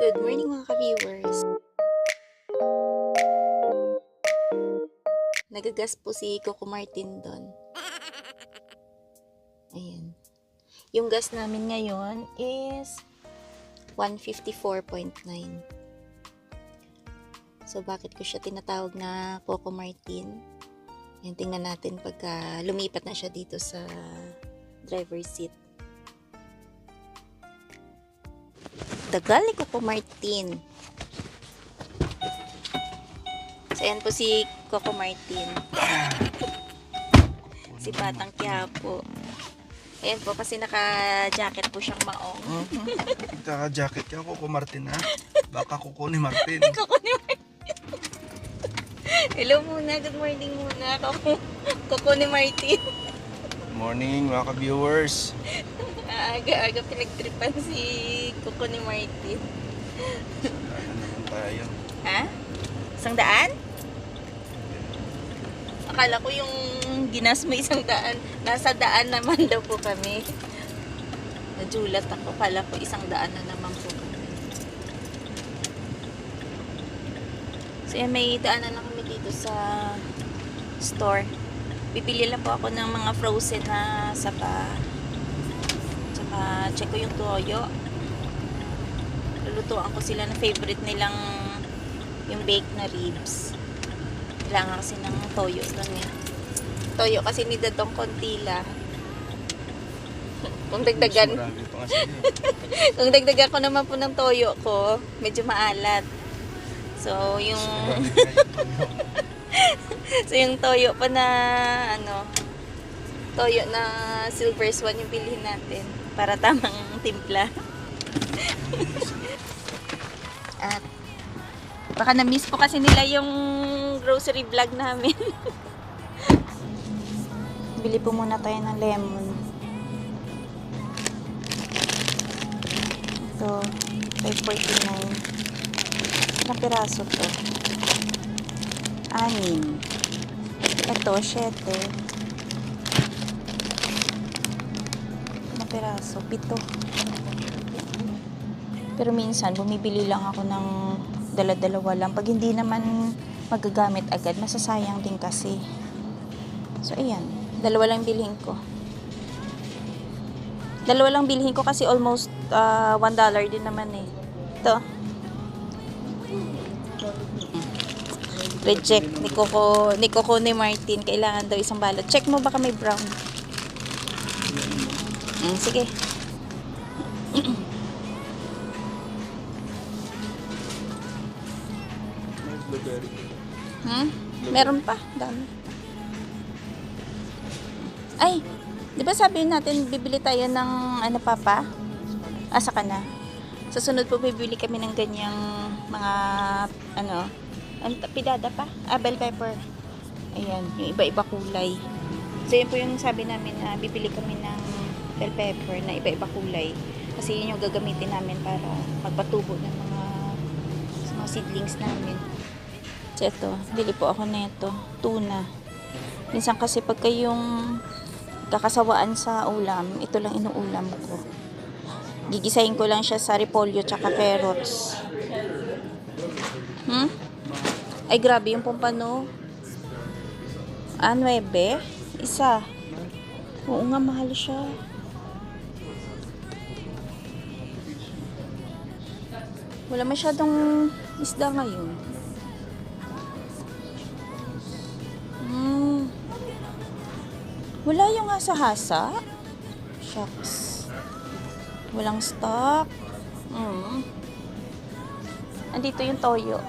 Good morning mga ka-viewers. Nagagas po si Coco Martin doon. Ayan. Yung gas namin ngayon is 154.9. So, bakit ko siya tinatawag na Coco Martin? Yan, tingnan natin pagka lumipat na siya dito sa driver's seat. Tagal ni Coco Martin. So, ayan po si Coco Martin. si Batang Quiapo. Ayan po, kasi naka-jacket po siyang maong. Oh, Nagkaka-jacket ka ako, Martin ha. Baka kuko ni Martin. Coco ni Martin. Hello muna, good morning muna. Coco, Coco ni Martin. Morning mga ka-viewers. Aga-aga pinagtripan si Coco ni Martin. Tayo. Ha? Isang daan? Akala ko yung ginas mo isang daan. Nasa daan naman daw po kami. Najulat ako. Akala ko isang daan na naman po kami. So yan, may daanan na kami dito sa store. Bibili lang po ako ng mga frozen na sapa. Tsaka check ko yung toyo. Lulutuan ko sila na favorite nilang yung baked na ribs. Kailangan kasi ng toyo doon eh. Toyo kasi ni Dadong konti lang. Kung dagdagan, kung dagdagan ko naman po ng toyo ko, medyo maalat. So, yung so yung toyo pa na ano, toyo na silver swan yung bilhin natin para tamang timpla. At baka na-miss po kasi nila yung grocery vlog namin. Bili po muna tayo ng lemon. Ito, 5.49. Ilang piraso to? Anim. Ito, 7. Piraso? Pito. Pero minsan, bumibili lang ako ng dala-dalawa lang. Pag hindi naman magagamit agad, masasayang din kasi. So, ayan. Dalawa lang bilhin ko. Dalawa lang bilhin ko kasi almost uh, $1 din naman eh. Ito. Reject ni Coco, ni Coco ni Martin. Kailangan daw isang balot. Check mo baka may brown. Mm, sige. Hmm? Meron pa. Dami. Ay, di ba sabi natin bibili tayo ng ano pa pa? Ah, saka na. Sa sunod po bibili kami ng ganyang mga ano, ta- pidada pa? Ah, bell pepper. Ayan, yung iba-iba kulay. So, yun po yung sabi namin na bibili kami ng bell pepper na iba-iba kulay. Kasi yun yung gagamitin namin para magpatubo ng mga, mga seedlings namin. So, ito, bili po ako nito. Tuna. Minsan kasi pagka yung kakasawaan sa ulam, ito lang inuulam ko. Gigisahin ko lang siya sa repolyo tsaka carrots. Hmm? Ay, grabe yung pompano. Ah, 9. Isa. Oo nga, mahal siya. Wala masyadong isda ngayon. Hmm. Wala yung hasa-hasa. Shucks. Walang stock. Hmm. Andito yung toyo.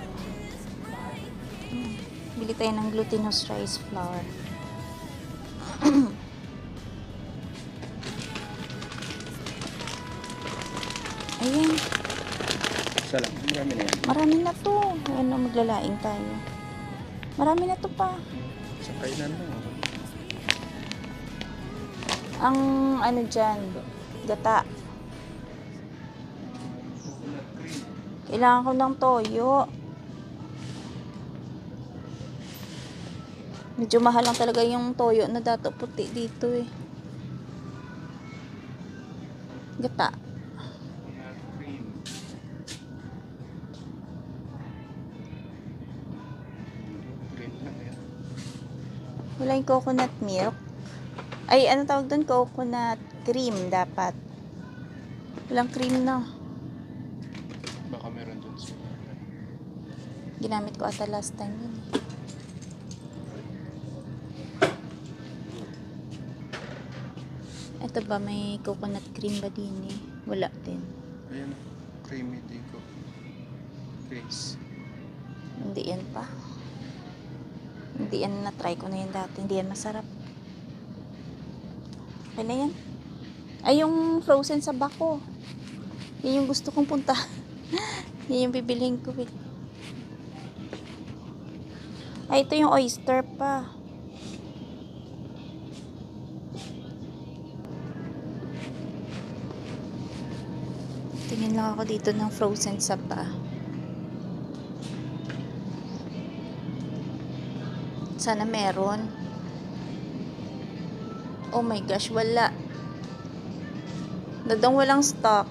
Hmm. Bili tayo ng glutinous rice flour. Ayan. Isa lang. Marami na yan. Marami na to. Ano, maglalaing tayo. Marami na to pa. Sa kainan oh. Ang ano dyan, gata. Kailangan ko ng toyo. Medyo mahal lang talaga yung toyo na dato puti dito eh. Gata. Wala yung coconut milk. Ay, ano tawag doon? Coconut cream dapat. Walang cream na. Baka meron dun sa... Ginamit ko ata last time yun. eh. Ito ba may coconut cream ba din eh? Wala din. Ayan, creamy din ko. Face. Hindi yan pa. Hindi yan na-try ko na yan dati. Hindi yan masarap. Okay na yan. Ay, yung frozen sa bako. Yan yung gusto kong punta. yan yung bibilihin ko eh. Ay, ito yung oyster pa. Tingin lang ako dito ng frozen saba. Sana meron. Oh my gosh, wala. Dadang walang stock.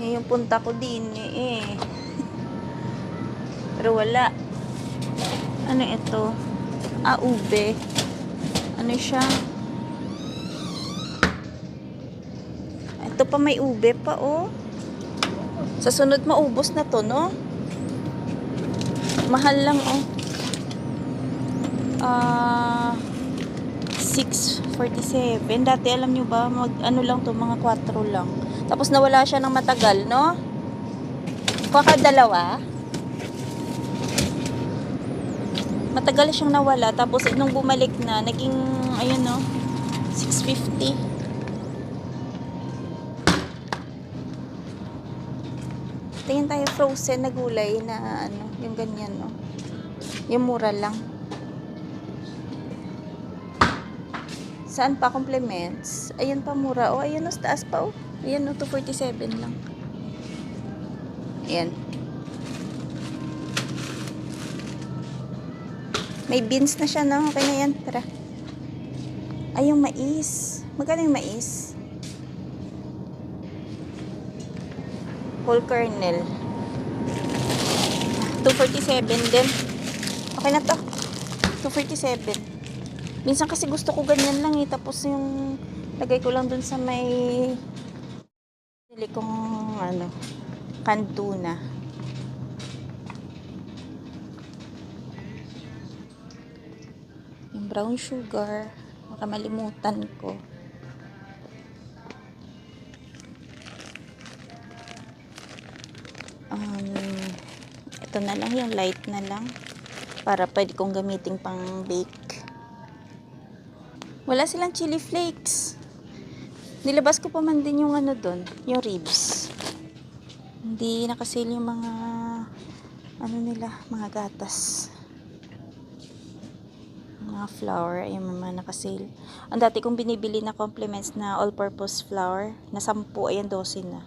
Yan yung punta ko din eh. Pero wala. Ano ito? Ah, ube. Ano siya? Ito pa may ube pa oh. Sa sunod maubos na to, no? Mahal lang, oh. Ah, 647. Dati alam nyo ba, mag ano lang to, mga 4 lang. Tapos nawala siya ng matagal, no? Baka dalawa. Matagal siyang nawala. Tapos nung bumalik na, naging, ayun, no? 650. Tingin tayo frozen na gulay na ano, yung ganyan, no? Yung mura lang. Saan pa compliments? Ayun pa mura. Oh, ayun, no, sa taas pa, oh. Ayan, no, 247 lang. Ayan. May beans na siya, no? Okay na yan. Tara. Ay, yung mais. Magkano yung mais? Whole kernel. 247 din. Okay na to. 247. Minsan kasi gusto ko ganyan lang eh. Tapos yung lagay ko lang dun sa may nili kong ano, kantuna. Yung brown sugar. Baka malimutan ko. Ito na lang, yung light na lang. Para pwede kong gamitin pang bake. Wala silang chili flakes. Nilabas ko pa man din yung ano doon, yung ribs. Hindi nakasale yung mga ano nila, mga gatas. Mga flour, ayun mga nakasale. Ang dati kong binibili na complements na all-purpose flour, na 10, ayan 12 na.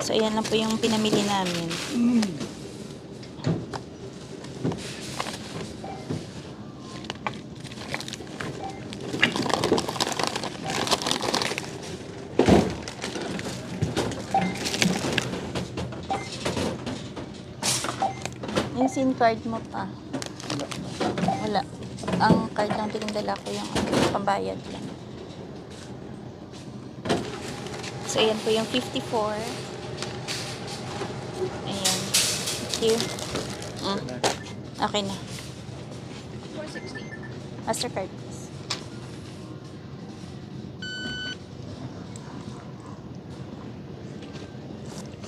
So, ayan lang po yung pinamili namin. Yung SIM card mo pa. Wala. Ang card lang pinindala ko yung pambayad lang. So, ayan po yung 54. Ayan. Thank you. Mm. Okay na. 460. Mastercard, please.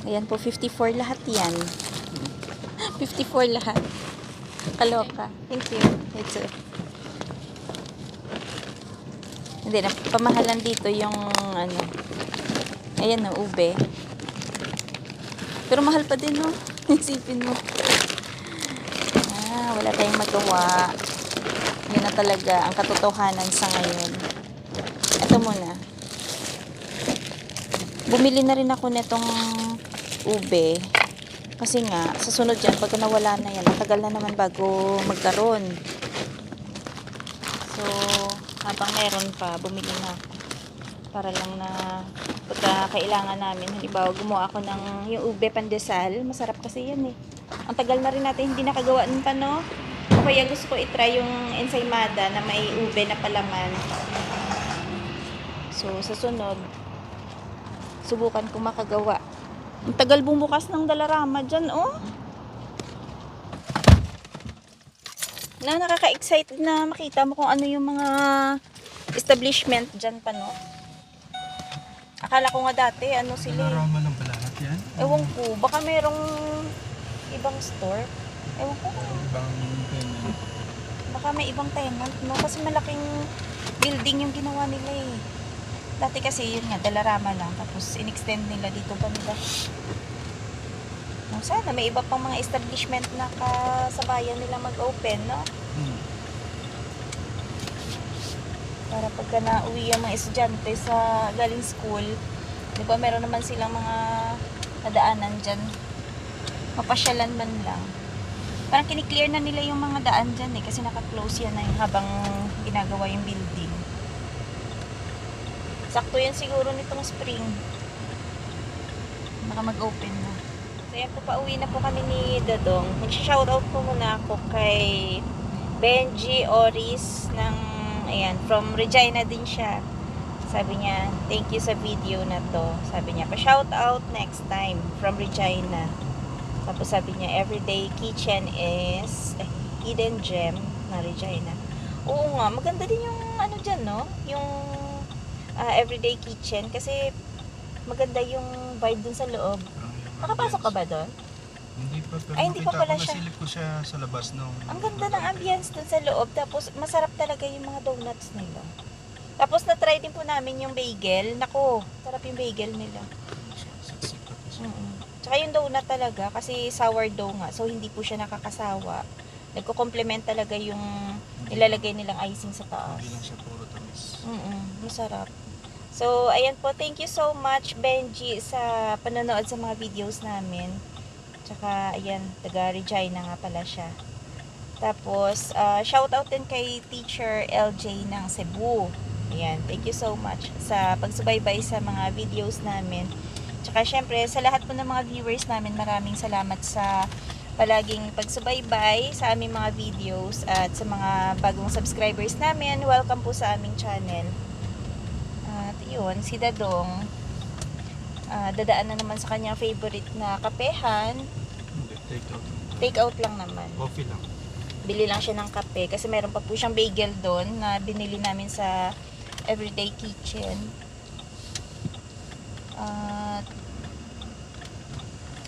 Ayan po, 54 lahat yan. 54 lahat. Kaloka. Thank you. It's a... Hindi na, pamahalan dito yung ano. Ayan no, ube. Pero mahal pa din no. Isipin mo. Ah, wala tayong magawa. Yun na talaga ang katotohanan sa ngayon. Ito muna. Bumili na rin ako netong ube. Kasi nga, sa sunod yan, pagka nawala na yan, matagal na naman bago magkaroon. So, habang meron pa, bumili na ako. Para lang na pagka kailangan namin. Halimbawa, gumawa ako ng yung ube pandesal. Masarap kasi yan eh. Ang tagal na rin natin hindi nakagawa ng pano. O kaya gusto ko itry yung ensaymada na may ube na palaman. So, sa sunod, subukan ko makagawa. Ang tagal bumukas ng dalarama dyan, oh. Na nakaka-excited na makita mo kung ano yung mga establishment dyan pa, no? Akala ko nga dati, ano sila eh. Aroma lang pala natin yan. Ewan ko, baka merong ibang store. Ewan ko, Ibang tenant. baka may ibang tenant, no? Kasi malaking building yung ginawa nila eh. Dati kasi yun nga, dalarama lang. Tapos in-extend nila dito banda. No, sana may iba pang mga establishment na kasabayan nila mag-open, no? Hmm. Pagka nauwi ang mga estudyante sa galing school, di ba meron naman silang mga nadaanan dyan. Mapasyalan man lang. Parang kiniklear na nila yung mga daan dyan eh, kasi naka-close yan na yung habang ginagawa yung building. Sakto yan siguro nitong spring. Baka mag-open na. So yan po, pauwi na po kami ni Dodong. Mag-shoutout po muna ako kay Benji Oris ng, ayan, from Regina din siya. Sabi niya, thank you sa video na to. Sabi niya, pa-shoutout next time from Regina. Tapos sabi niya, everyday kitchen is eh, hidden gem na Regina. Oo nga, maganda din yung ano dyan, no? Yung ah, everyday kitchen kasi maganda yung vibe dun sa loob. Nakapasok ka ba doon? Hindi pa, pero Ay, hindi pa nakita pala ko, siya. nasilip ko siya sa labas nung... Ang ganda ng ambience dun sa loob. Tapos, masarap talaga yung mga donuts nila. Tapos, na-try din po namin yung bagel. Nako, sarap yung bagel nila. Siksik ko kasi. Mm Tsaka yung donut talaga, kasi sourdough nga. So, hindi po siya nakakasawa. Nagko-complement talaga yung nilalagay nilang icing sa taas. Hindi lang siya puro tamis. Mm masarap. So, ayan po. Thank you so much, Benji, sa panonood sa mga videos namin. Tsaka, ayan, taga Regina nga pala siya. Tapos, uh, shoutout din kay Teacher LJ ng Cebu. Ayan, thank you so much sa pagsubaybay sa mga videos namin. Tsaka, syempre, sa lahat po ng mga viewers namin, maraming salamat sa palaging pagsubaybay sa aming mga videos at sa mga bagong subscribers namin. Welcome po sa aming channel. At yun, si Dadong, ah, dadaan na naman sa kanyang favorite na kapehan. Take out. Take out lang naman. Coffee lang. Bili lang siya ng kape kasi meron pa po siyang bagel doon na binili namin sa Everyday Kitchen. At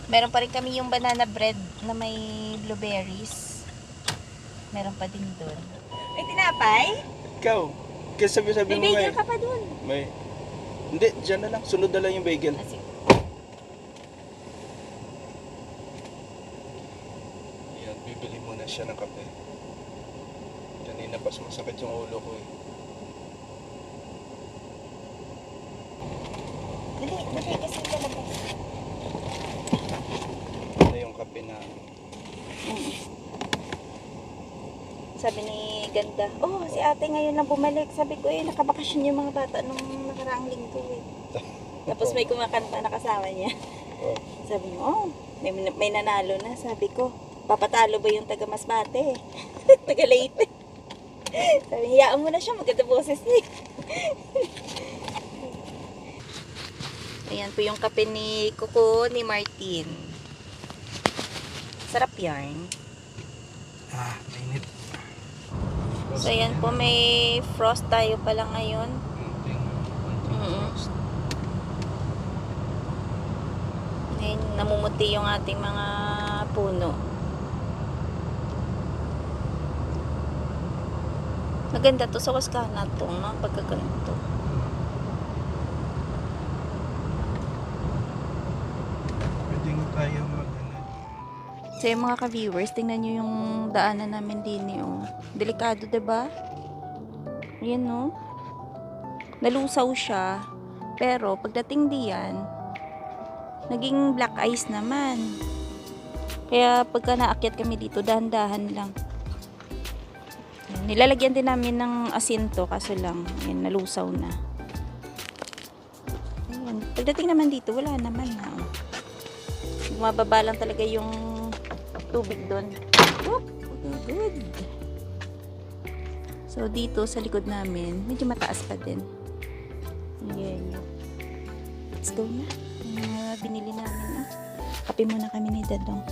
meron pa rin kami yung banana bread na may blueberries. Meron pa din doon. May tinapay? Ikaw, kasi sabi-sabi May mo bagel may... ka pa doon. may... Hindi, dyan na lang. Sunod na lang yung bagel. Kasi, Yan, muna siya ng kape. Kanina pas masakit yung ulo ko eh. dali, dali kasi talaga. Ito yung kape na... Sabi ni Ganda, oh, si ate ngayon lang bumalik. Sabi ko, eh, nakabakasyon yung mga bata nung nakaraang linggo eh. Tapos may kumakanta na kasama niya. Oh, Sabi niya, oh, may, may nanalo na. Sabi ko, papatalo ba yung taga Masbate? taga Leyte. Sabi niya, "Hayaan mo na siya, maganda boses niya. Ayan po yung kape ni Coco ni Martin. Sarap yarn. ah, mainit. So, ayan po, may frost tayo pala ngayon. Mm. Ayan, namumuti yung ating mga puno. Maganda to sa Waskana to, no? Pagkaganito. Pwede nga tayo mag... So, yung mga ka-viewers, tingnan nyo yung daanan namin din eh, oh. Delikado, 'di ba? Yan, no? Nalusaw siya. Pero, pagdating diyan, naging black ice naman. Kaya, pagka naakyat kami dito, dahan-dahan lang. Yan, Nilalagyan din namin ng asin to, kaso lang, yan, nalusaw na. Ayan. Pagdating naman dito, wala naman ha. Bumababa lang talaga yung tubig doon. Whoop! Good. So, dito sa likod namin, medyo mataas pa din. Ayan. Let's go na. Yung mga binili namin na. Kape muna kami ni Dadong.